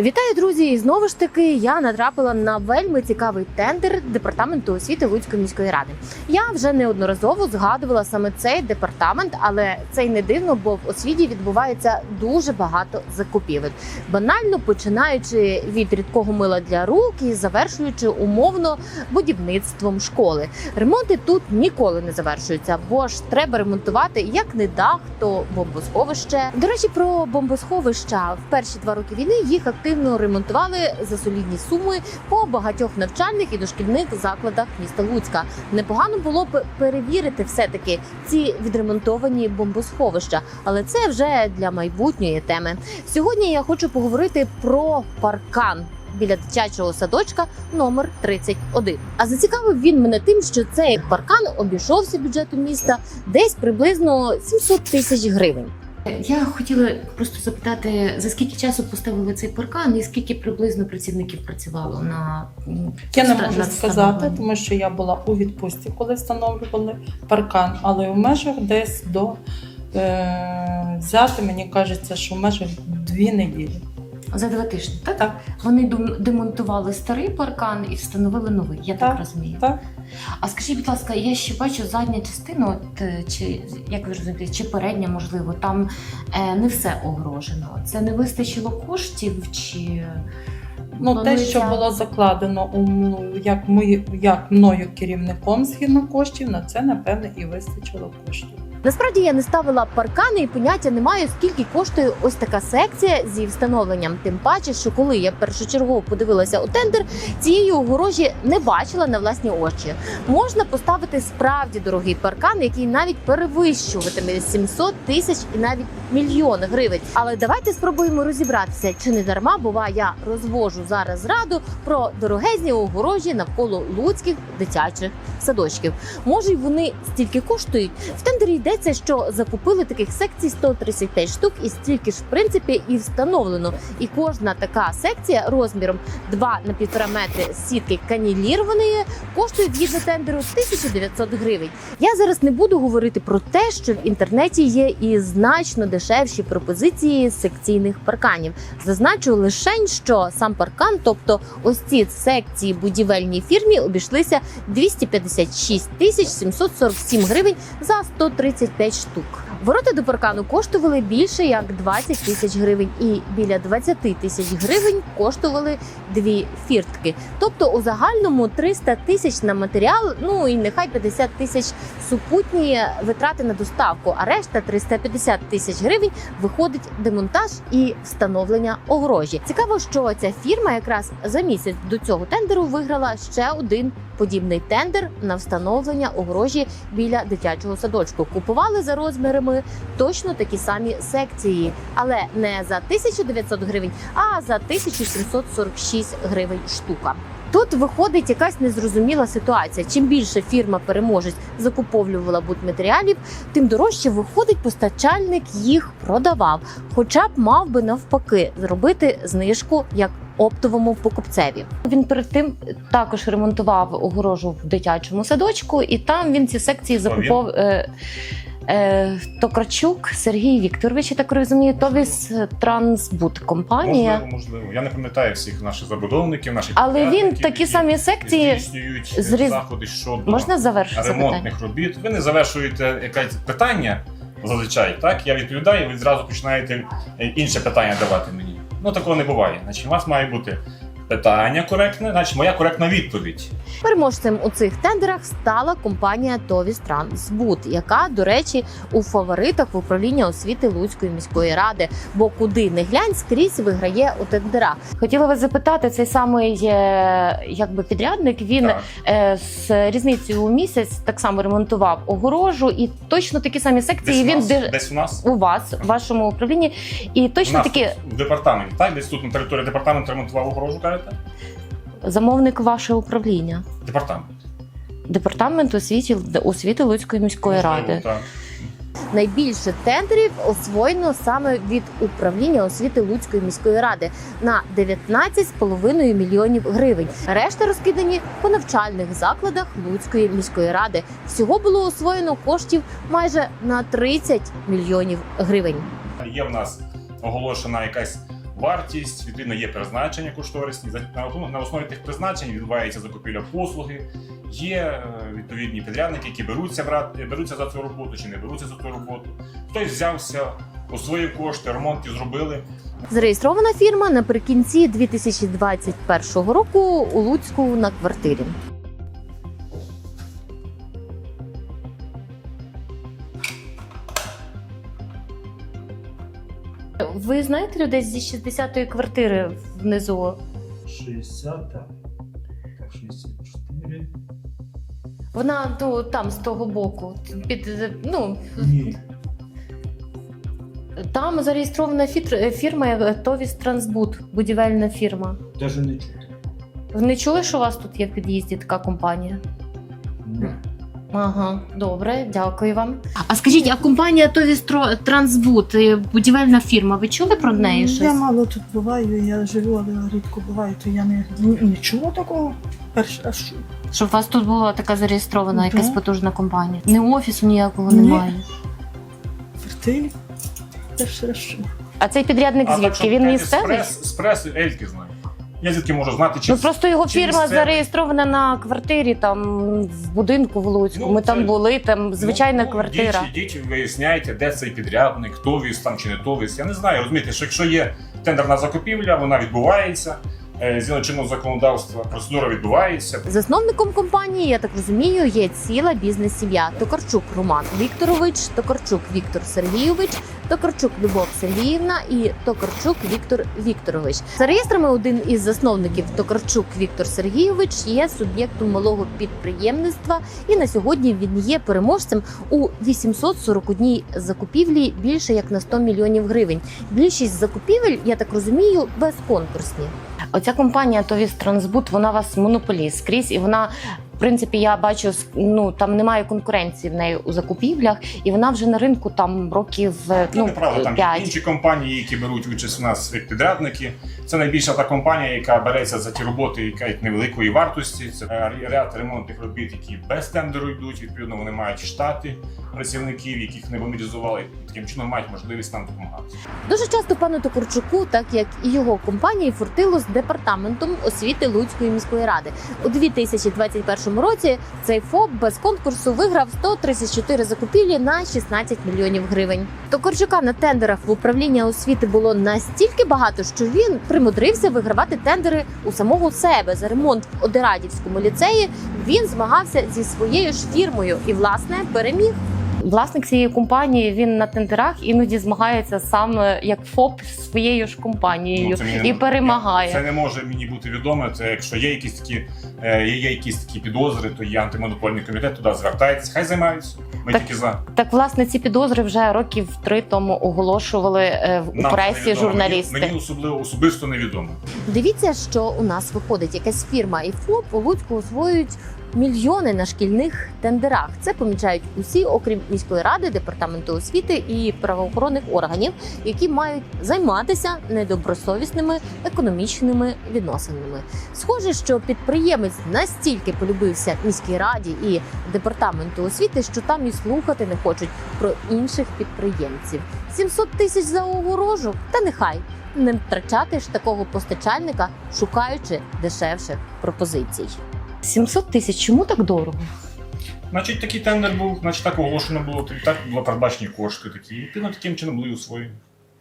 Вітаю, друзі! І знову ж таки я натрапила на вельми цікавий тендер департаменту освіти Луцької міської ради. Я вже неодноразово згадувала саме цей департамент, але це й не дивно, бо в освіті відбувається дуже багато закупівель. Банально починаючи від рідкого мила для рук і завершуючи умовно будівництвом школи. Ремонти тут ніколи не завершуються, бо ж треба ремонтувати як не дах, то бомбосховище. До речі, про бомбосховища в перші два роки війни їх ремонтували за солідні суми по багатьох навчальних і дошкільних закладах міста Луцька. Непогано було б перевірити все таки ці відремонтовані бомбосховища, але це вже для майбутньої теми. Сьогодні я хочу поговорити про паркан. Біля дитячого садочка номер 31. А зацікавив він мене тим, що цей паркан обійшовся бюджету міста десь приблизно 700 тисяч гривень. Я хотіла просто запитати, за скільки часу поставили цей паркан і скільки приблизно працівників працювало на Я не можу на сказати, тому що я була у відпустці, коли встановлювали паркан, але в межах десь до е, взяти, мені кажеться, що в межах дві неділі. За два тижні. Так? Так, Вони демонтували старий паркан і встановили новий. Я так, Так. розумію. так. А скажіть, будь ласка, я ще бачу задня частина, от, е, чи як ви розумієте, чи передня, можливо, там е, не все огорожено. Це не вистачило коштів чи Ну, те, що було закладено у як, мої, як мною керівником згідно коштів, на це напевне і вистачило коштів. Насправді я не ставила паркани і поняття не маю, скільки коштує ось така секція зі встановленням. Тим паче, що коли я першочергово подивилася у тендер, цієї огорожі не бачила на власні очі. Можна поставити справді дорогий паркан, який навіть перевищуватиме 700 тисяч і навіть мільйон гривень. Але давайте спробуємо розібратися, чи не дарма, бува я розвожу зараз раду про дорогезні огорожі навколо луцьких дитячих садочків. Може, й вони стільки коштують. В тендері йдеться, що закупили таких секцій 135 штук, і стільки ж в принципі і встановлено. І кожна така секція розміром 2 на 1,5 метри з сітки канілірованої коштує згідно тендеру 1900 гривень. Я зараз не буду говорити про те, що в інтернеті є і значно дешевші пропозиції секційних парканів. Зазначу лише, що сам паркан, тобто ось ці секції будівельній фірмі, обійшлися 256 тисяч 747 гривень за 135 штук. Ворота до паркану коштували більше як 20 тисяч гривень, і біля 20 тисяч гривень коштували дві фіртки. Тобто у загальному 300 тисяч на матеріал, ну і нехай 50 тисяч супутні витрати на доставку, а решта 350 тисяч гривень виходить демонтаж і встановлення огорожі. Цікаво, що ця фірма якраз за місяць до цього тендеру виграла ще один подібний тендер на встановлення огорожі біля дитячого садочку. Купували за розмірами точно такі самі секції, але не за 1900 гривень, а за 1746 гривень штука. Тут виходить якась незрозуміла ситуація. Чим більше фірма переможець закуповлювала будматеріалів, тим дорожче виходить постачальник їх продавав. Хоча б мав би навпаки зробити знижку як оптовому покупцеві. Він перед тим також ремонтував огорожу в дитячому садочку, і там він ці секції закупов. Е, Е, Токрачук Сергій Вікторович, я так розумію, Товіс Трансбут компанія. Можливо, можливо. Я не пам'ятаю всіх наших забудовників, наших Але він такі які самі секції здійснюють зріз- заходи щодо можна завершити запитання? ремонтних робіт. Ви не завершуєте якесь питання зазвичай. Так я відповідаю, ви зразу починаєте інше питання давати мені. Ну такого не буває. Значить, у вас має бути питання коректне, значить моя коректна відповідь. Переможцем у цих тендерах стала компанія Товіс Трансбут, яка, до речі, у фаворитах в управління освіти Луцької міської ради. Бо куди не глянь, скрізь виграє у тендерах. Хотіла вас запитати, цей самий е, якби підрядник. Він Так. е, з різницею у місяць так само ремонтував огорожу, і точно такі самі секції. Десь, він у нас, де- десь у нас у вас, в вашому управлінні, і у точно нас таки в департаменті, так? Десь тут на території департаменту ремонтував огорожу, кажете? замовник ваше управління. Департамент. Департамент освіти освіти Луцької міської Можливо, ради. Так. Найбільше тендерів освоєно саме від управління освіти Луцької міської ради на 19,5 мільйонів гривень. Решта розкидані по навчальних закладах Луцької міської ради. Всього було освоєно коштів майже на 30 мільйонів гривень. Є в нас оголошена якась вартість, відповідно є призначення кошторисні. На основі- тих призначень відбувається закупівля послуги. Є е, відповідні підрядники, які беруться брати, беруться за цю роботу чи не беруться за цю роботу. Хтось взявся у свої кошти, ремонт зробили. Зареєстрована фірма наприкінці 2021 року у Луцьку на квартирі. Ви знаєте людей зі 60-ї квартири внизу? 60, так, 64. Вона ну, там з того боку. Під ну Ні, там зареєстрована фітр- фірма Товіс Трансбут, будівельна фірма. навіть не чути. Ви не чули, що у вас тут є в під'їзді така компанія? Ні. Ага, добре, дякую вам. А скажіть, а компанія Товіс Трансбут, е, будівельна фірма, ви чули про неї щось? Я мало тут буваю, я живу, але рідко буваю, то я не, не, не чула такого. Перший раз чую. Щоб у вас тут була така зареєстрована Так. якась потужна компанія. Ні офісу ніякого Ні. немає. Раз чую. А цей підрядник звідки? Він питання місцевий? Спрес, спрес Ельки знаю. Я звідки можу знати, чи Ну просто його чи фірма місце... зареєстрована на квартирі там в будинку в Луцьку. Ну, Ми це- там були, там звичайна Ну, квартира. Йдіть, виясняйте, де цей підрядник, хто віз там чи не товіс. Я не знаю. Розумієте, що якщо є тендерна закупівля, вона відбувається. Е, Згідно чинного законодавства, процедура відбувається. Засновником компанії, я так розумію, є ціла бізнес-сім'я. Токарчук Роман Вікторович, Токарчук Віктор Сергійович, Токарчук Любов Сергіївна і Токарчук Віктор Вікторович. За реєстрами один із засновників Токарчук Віктор Сергійович є суб'єктом малого підприємництва, і на сьогодні він є переможцем у 841 закупівлі більше як на 100 мільйонів гривень. Більшість закупівель, я так розумію, безконкурсні. Оця компанія Товіс Трансбут, вона вас монополіст скрізь, і вона. В принципі, я бачу, ну там немає конкуренції в неї у закупівлях, і вона вже на ринку там років е, Ну, ну, неправда, там 5. інші компанії, які беруть участь у нас як підрядники. Це найбільша та компанія, яка береться за ті роботи, яка є невеликої вартості. Це е, ряд ремонтних робіт, які без тендеру йдуть. Відповідно, вони мають штати працівників, яких не мобілізували, таким чином мають можливість нам допомагати. Дуже часто пану Токарчуку, так як і його компанії, фортило з департаментом освіти Луцької міської ради. У 2021 році цей ФОП без конкурсу виграв 134 закупівлі на 16 мільйонів гривень. Токарчука на тендерах в управління освіти було настільки багато, що він примудрився вигравати тендери у самого себе за ремонт в Одерадівському ліцеї. Він змагався зі своєю ж фірмою і власне переміг. Власник цієї компанії він на тендерах іноді змагається саме як ФОП з своєю ж компанією Ну, це мені не і перемагає. Це не може мені бути відомо. Це якщо є якісь такі, е, є, є якісь такі підозри, то є антимонопольний комітет туди звертається. Хай займаються. Ми Так. тільки за. Так, власне, ці підозри вже років три тому оголошували е, в- у Нам пресі невідомо. журналісти. Мені, мені особливо особисто невідомо. Дивіться, що у нас виходить якась фірма і ФОП у Луцьку освоюють мільйони на шкільних тендерах. Це помічають усі, окрім міської ради, департаменту освіти і правоохоронних органів, які мають займатися недобросовісними економічними відносинами. Схоже, що підприємець настільки полюбився міській раді і департаменту освіти, що там і слухати не хочуть про інших підприємців. 700 тисяч за огорожу, та нехай не втрачати ж такого постачальника, шукаючи дешевших пропозицій. 700 тисяч чому так дорого? Значить, такий тендер був, значить так оголошено було, так були передбачені кошти такі. І на таким чином були усвоєні.